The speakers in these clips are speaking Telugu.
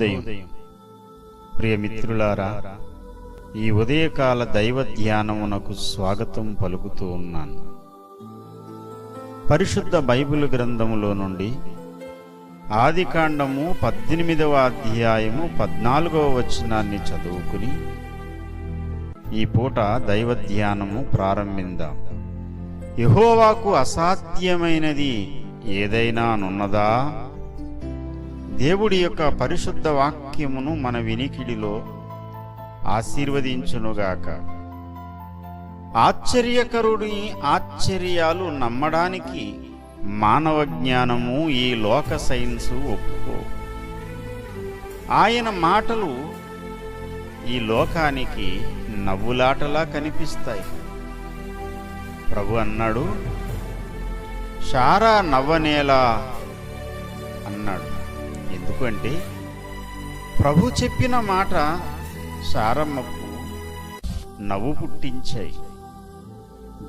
శుభోదయం ప్రియమిత్రులారా ఈ ఉదయకాల దైవ ధ్యానమునకు స్వాగతం పలుకుతూ ఉన్నాను. పరిశుద్ధ బైబిల్ గ్రంథములో నుండి ఆదికాండము పద్దెనిమిదవ అధ్యాయము పద్నాలుగవ వచనాన్ని చదువుకుని ఈ పూట దైవ ధ్యానము ప్రారంభిందాం. యహోవాకు అసాధ్యమైనది ఏదైనా నున్నదా? దేవుడి యొక్క పరిశుద్ధ వాక్యమును మన వినికిడిలో ఆశీర్వదించునుగాక. ఆశ్చర్యకరుడి ఆశ్చర్యాలు నమ్మడానికి మానవ జ్ఞానము ఈ లోక సైన్సు ఒప్పుకో. ఆయన మాటలు ఈ లోకానికి నవ్వులాటలా కనిపిస్తాయి. ప్రభు అన్నాడు షారా నవ్వనేలా అన్నాడు. ఎందుకంటే ప్రభు చెప్పిన మాట సారమ్మకు నవ్వు పుట్టించాయి.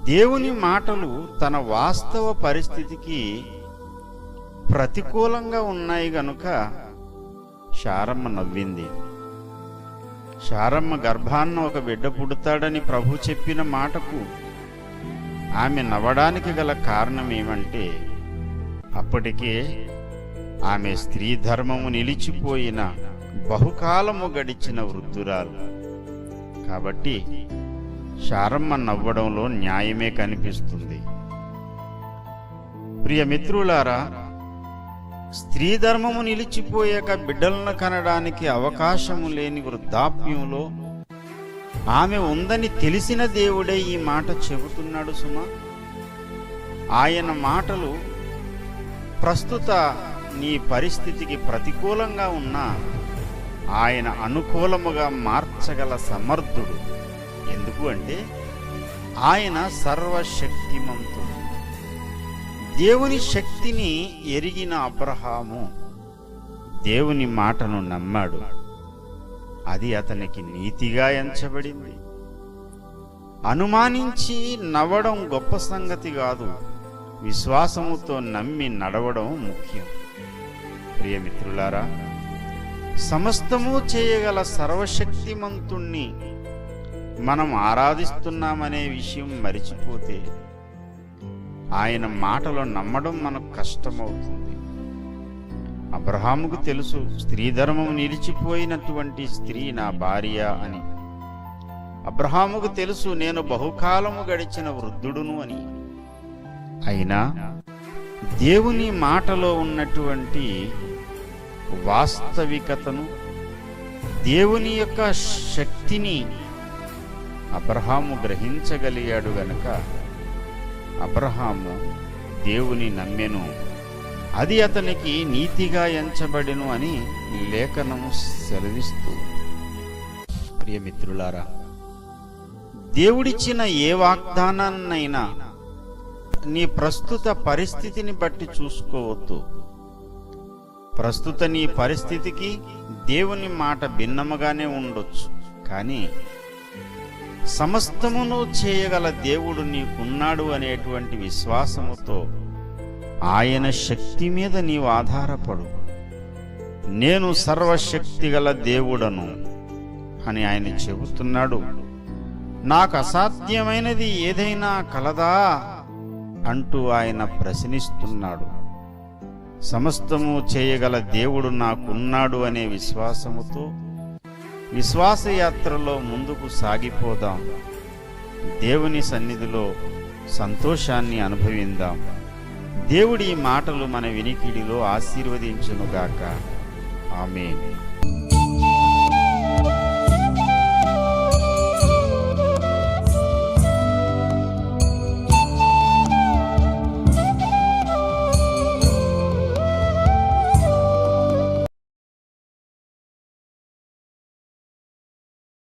దేవుని మాటలు తన వాస్తవ పరిస్థితికి ప్రతికూలంగా ఉన్నాయి గనుక శారమ్మ నవ్వింది. శారమ్మ గర్భాన్న ఒక బిడ్డ పుడతాడని ప్రభు చెప్పిన మాటకు ఆమె నవ్వడానికి గల కారణం ఏమంటే అప్పటికే ఆమె స్త్రీ ధర్మము నిలిచిపోయిన బహుకాలము గడిచిన వృద్ధురాలు. కాబట్టి శారమ్మ నవ్వడంలో న్యాయమే కనిపిస్తుంది. ప్రియ మిత్రులారా స్త్రీ ధర్మము నిలిచిపోయాక బిడ్డలను కనడానికి అవకాశము లేని వృద్ధాప్యంలో ఆమె ఉందని తెలిసిన దేవుడే ఈ మాట చెబుతున్నాడు సుమా. ఆయన మాటలు ప్రస్తుత నీ పరిస్థితికి ప్రతికూలంగా ఉన్నా ఆయన అనుకూలముగా మార్చగల సమర్థుడు. ఎందుకు అంటే ఆయన సర్వశక్తిమంతుడు. దేవుని శక్తిని ఎరిగిన అబ్రహాము దేవుని మాటను నమ్మాడు. అది అతనికి నీతిగా ఎంచబడింది. అనుమానించి నవ్వడం గొప్ప సంగతి కాదు. విశ్వాసముతో నమ్మి నడవడం ముఖ్యం. ప్రియమిత్రులారా సమస్తము చేయగల సర్వశక్తిమంతుణ్ణి మనం ఆరాధిస్తున్నామనే విషయం మరిచిపోతే ఆయన మాటలో నమ్మడం మనకు కష్టమవుతుంది. అబ్రహాముకు తెలుసు స్త్రీ ధర్మం నిలిచిపోయినటువంటి స్త్రీ నా భార్య అని. అబ్రహాముకు తెలుసు నేను బహుకాలము గడిచిన వృద్ధుడును అని. అయినా దేవుని మాటలో ఉన్నటువంటి వాస్తవికతను దేవుని యొక్క శక్తిని అబ్రహాము గ్రహించగలిగాడు గనక అబ్రహాము దేవుని నమ్మెను. అది అతనికి నీతిగా ఎంచబడెను అని లేఖనము సెలవిస్తూ. ప్రియమిత్రులారా దేవుడిచ్చిన ఏ వాగ్దానాన్నైనా నీ ప్రస్తుత పరిస్థితిని బట్టి చూసుకోవద్దు. ప్రస్తుత నీ పరిస్థితికి దేవుని మాట భిన్నముగానే ఉండొచ్చు. కానీ సమస్తమును చేయగల దేవుడు నీకున్నాడు అనేటువంటి విశ్వాసముతో ఆయన శక్తి మీద నీవు ఆధారపడు. నేను సర్వశక్తి గల దేవుడను అని ఆయన చెబుతున్నాడు. నాకు అసాధ్యమైనది ఏదైనా కలదా అంటూ ఆయన ప్రశ్నిస్తున్నాడు. సమస్తము చేయగల దేవుడు నాకున్నాడు అనే విశ్వాసముతో విశ్వాసయాత్రలో ముందుకు సాగిపోదాం. దేవుని సన్నిధిలో సంతోషాన్ని అనుభవిందాం. దేవుడి మాటలు మన వినికిడిలో ఆశీర్వదించునుగాక. ఆమె